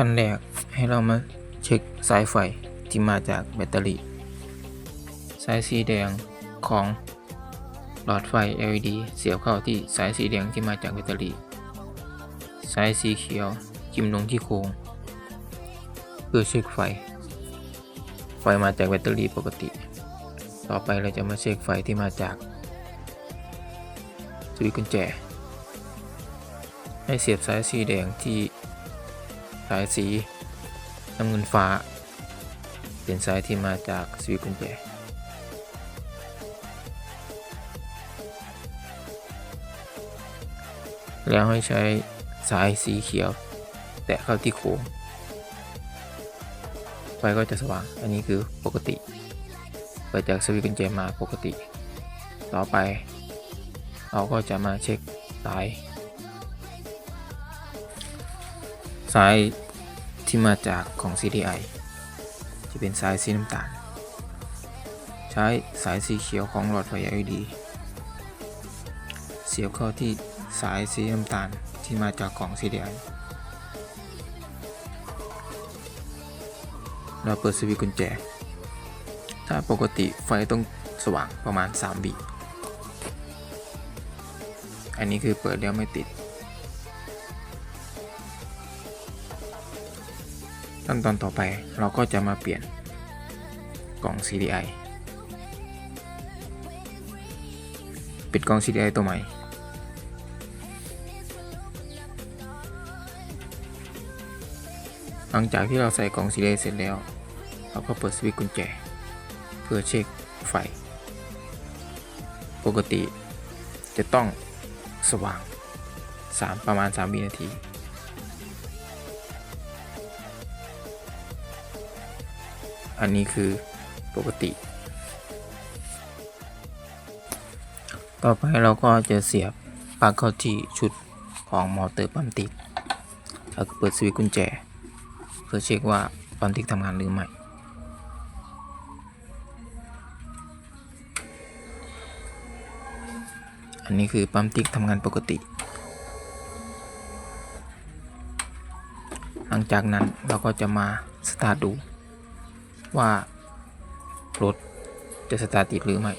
ขั้นแรกให้เรามาเช็คสายไฟที่มาจากแบตเตอรี่ สายสีแดงของหลอดไฟ LED เสียบเข้าที่สายสีแดงที่มาจากแบตเตอรี่ สายสีเขียวจิ้มลงที่โครงเพื่อเช็คไฟ ไฟมาจากแบตเตอรี่ปกติ ต่อไปเราจะมาเช็คไฟที่มาจากสวิตช์กุญแจ ให้เสียบสายสีแดงที่ สายสีน้ำเงินฟ้า เป็นสายที่มาจากสวิตช์กุญแจแล้วให้ใช้สายสีเขียว แตะเข้าที่โค้งไฟก็จะสว่าง อันนี้คือปกติ เปิดจากสวิตช์กุญแจมาปกติ ต่อไป เราก็จะมาเช็คสาย สายที่มาจากของ CDI จะเป็นสายสีน้ำตาล ใช้สายสีเขียวของหลอดไฟ LED เสียบเข้าที่สายสีน้ำตาลที่มาจากกล่อง CDI เราเปิดสวิตช์กุญแจ ถ้าปกติไฟต้องสว่างประมาณ3วิอันนี้คือเปิดแล้วไม่ติด ขั้นตอนต่อไปเราก็จะมาเปลี่ยนกล่อง CDI ปิดกล่อง CDI ตัวใหม่ หลังจากที่เราใส่กล่อง CDI เสร็จแล้ว เราก็เปิดสวิตช์กุญแจ เพื่อเช็คไฟ ปกติจะต้องสว่าง 3 ประมาณ3วินาที อันนี้คือปกติ ต่อไปเราก็จะเสียบปลั๊กเข้าที่ชุดของมอเตอร์ปั๊มติดแล้วก็เปิดสวิตช์กุญแจ เพื่อเช็คว่าปั๊มติดทำงานหรือไม่อันนี้คือปั๊มติ๊กทำงานปกติ หลังจากนั้นเราก็จะมาสตาร์ทดู ว่ารถจะสตาร์ทติดหรือไม่